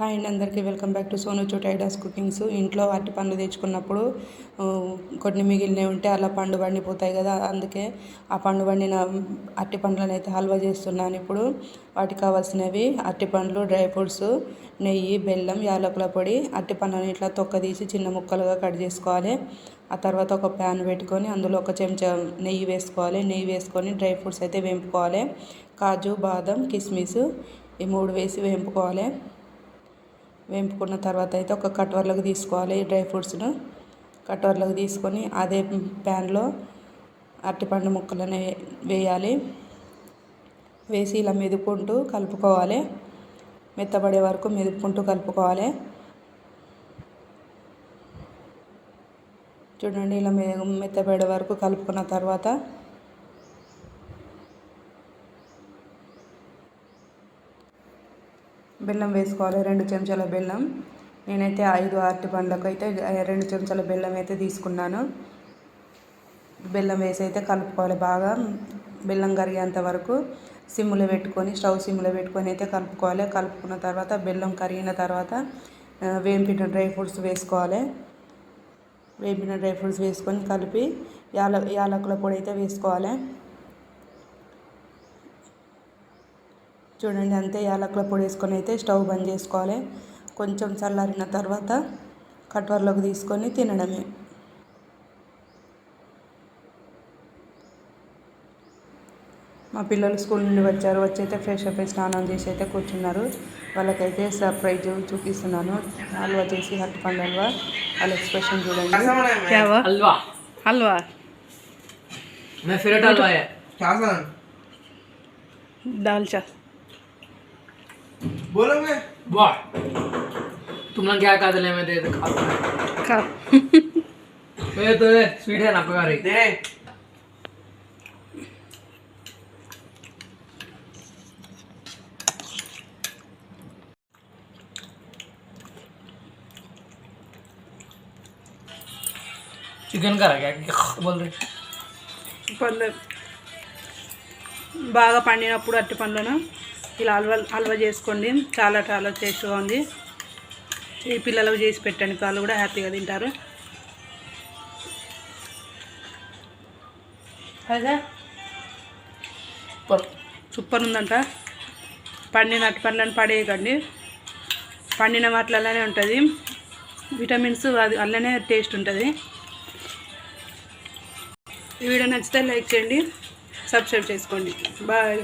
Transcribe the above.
Hi అండి అందరికీ welcome back to Sonu చోట్ ఐడాస్ కుకింగ్స్. ఇంట్లో అరటి పండ్లు తెచ్చుకున్నప్పుడు కొన్ని మిగిలినవి ఉంటే అలా పండు పండిపోతాయి కదా అందుకే ఆ పండు పండిన అరటి పండ్లను అయితే హల్వా చేస్తున్నాను ఇప్పుడు. వాటికి కావాల్సినవి అరటి పండ్లు డ్రై ఫ్రూట్స్ నెయ్యి బెల్లం యాలకుల పొడి అరటి పండ్లను ఇట్లా తొక్క తీసి చిన్న ముక్కలుగా కట్ చేసుకోవాలి. ఆ తర్వాత ఒక ప్యాన్ పెట్టుకొని అందులో ఒక చెంచా నెయ్యి వేసుకోవాలి. నెయ్యి వేసుకొని డ్రై ఫ్రూట్స్ అయితే వేపుకోవాలి. కాజు బాదం కిస్మిస్ ఈ మూడు వేసి వేపుకోవాలి. వేపుకున్న తర్వాత అయితే ఒక కట్వర్లోకి తీసుకోవాలి డ్రై ఫ్రూట్స్ను. కట్వర్లోకి తీసుకొని అదే ప్యాన్లో అరటిపండు ముక్కలను వేయాలి. వేసి ఇలా మెదుపుకుంటూ కలుపుకోవాలి. మెత్తబడే వరకు మెదుపుకుంటూ కలుపుకోవాలి. చూడండి ఇలా మె మెత్తబడే వరకు కలుపుకున్న తర్వాత బెల్లం వేసుకోవాలి రెండు చెంచాల బెల్లం. నేనైతే ఐదు అరటి పండ్లకు అయితే రెండు చెంచాల బెల్లం అయితే తీసుకున్నాను. బెల్లం వేసి అయితే కలుపుకోవాలి బాగా. బెల్లం కరిగేంత వరకు సిమ్లో పెట్టుకొని స్టవ్ సిమ్లో పెట్టుకొని అయితే కలుపుకోవాలి. కలుపుకున్న తర్వాత బెల్లం కరిగిన తర్వాత వేంపిన డ్రై ఫ్రూట్స్ వేసుకోవాలి. వేపిన డ్రై ఫ్రూట్స్ వేసుకొని కలిపి యాల యాలకుల పొడి అయితే వేసుకోవాలి. చూడండి అంతే యాలకుల పొడి వేసుకొని అయితే స్టవ్ బంద్ చేసుకోవాలి కొంచెం చల్లారిన తర్వాత కట్వర్లోకి తీసుకొని తినడమే మా పిల్లలు స్కూల్ నుండి వచ్చారు వచ్చి అయితే ఫ్రెష్ అప్ అయి స్నానం చేసి అయితే కూర్చున్నారు వాళ్ళకైతే సర్ప్రైజ్ చూపిస్తున్నాను హల్వా చేసి అరటిపండు హల్వా వాళ్ళ ఎక్స్ప్రెషన్ చూడండి क्या हुआ हलवा हलवा मैं फेवरेट हलवा है क्या सन दाल चा बोलो मैं वाह तुम लोग क्या खा दिले मैं दे दे खाता हूं। खा ये तो ये स्वीट है ना पका रही दे चिकन का रह गया बोल रहे పండ్లు బాగా పండినప్పుడు అరటి పండ్లను ఇలా హల్వా హల్వా చేసుకోండి. చాలా చాలా టేస్ట్గా ఉంది ఈ పిల్లలకు చేసి పెట్టండి. వాళ్ళు కూడా హ్యాపీగా తింటారు. అదే? సూపర్ ఉందంట. పండిన అరటి పండ్లను పడేయకండి. పండిన వాటిలలోనే ఉంటుంది. విటమిన్స్ అది అందులోనే టేస్ట్ ఉంటుంది. ఈ వీడియో నచ్చితే లైక్ చేయండి. సబ్స్క్రైబ్ చేసుకోండి. బాయ్.